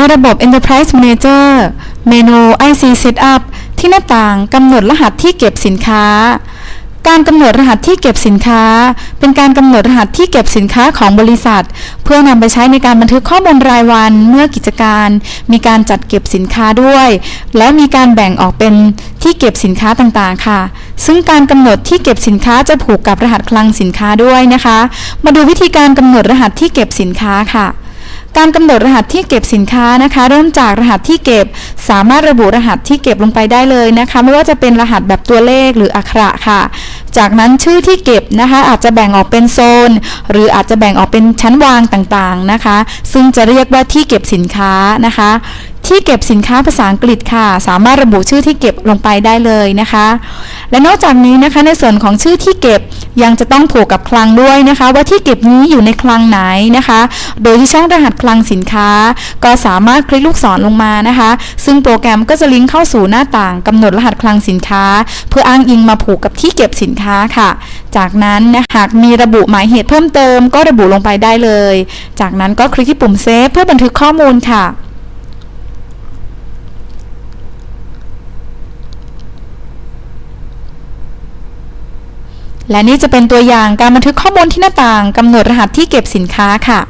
ในระบบ Enterprise Manager เมนู IC Setup ที่หน้าต่างกำหนดรหัสที่เก็บสินค้า การกำหนดรหัสที่เก็บสินค้า เป็นการกำหนดรหัสที่เก็บสินค้าของบริษัท เพื่อนำไปใช้ในการบันทึกข้อมูลรายวันเมื่อกิจการ มีการจัดเก็บสินค้าด้วย และมีการแบ่งออกเป็นที่เก็บสินค้าต่างๆ ค่ะ ซึ่งการกำหนดที่เก็บสินค้าจะผูกกับรหัสคลังสินค้าด้วยนะคะ มาดูวิธีการกำหนดรหัสที่เก็บสินค้าค่ะ การกำหนดรหัสที่เก็บสินค้านะคะ เริ่มจากรหัสที่เก็บ สามารถระบุรหัสที่เก็บลงไปได้เลยนะคะ ไม่ว่าจะเป็นรหัสแบบตัวเลขหรืออักขระค่ะ จากนั้นชื่อที่เก็บนะคะ อาจจะแบ่งออกเป็นโซน หรืออาจจะแบ่งออกเป็นชั้นวางต่างๆนะคะ ซึ่งจะเรียกว่าที่เก็บสินค้านะคะ ที่เก็บสินค้าภาษาอังกฤษค่ะ สามารถระบุชื่อที่เก็บลงไปได้เลยนะคะ และนอกจากนี้นะคะในส่วนของชื่อที่เก็บยังจะต้องผูกกับคลังด้วยนะคะ ว่าที่เก็บนี้อยู่ในคลังไหนนะคะ โดยที่ช่องรหัสคลังสินค้า ก็สามารถคลิกลูกศรลงมานะคะ ซึ่งโปรแกรมก็จะลิงก์เข้าสู่หน้าต่างกำหนดรหัสคลังสินค้า เพื่ออ้างอิงมาผูกกับที่เก็บสินค้าค่ะ จากนั้นนะหากมีระบุหมายเหตุเพิ่มเติม ก็ระบุลงไปได้เลย จากนั้นก็คลิกที่ปุ่มเซฟเพื่อบันทึกข้อมูลค่ะ และนี่จะเป็นตัวอย่างการบันทึกข้อมูลที่หน้าต่างกำหนดรหัสที่เก็บสินค้าค่ะ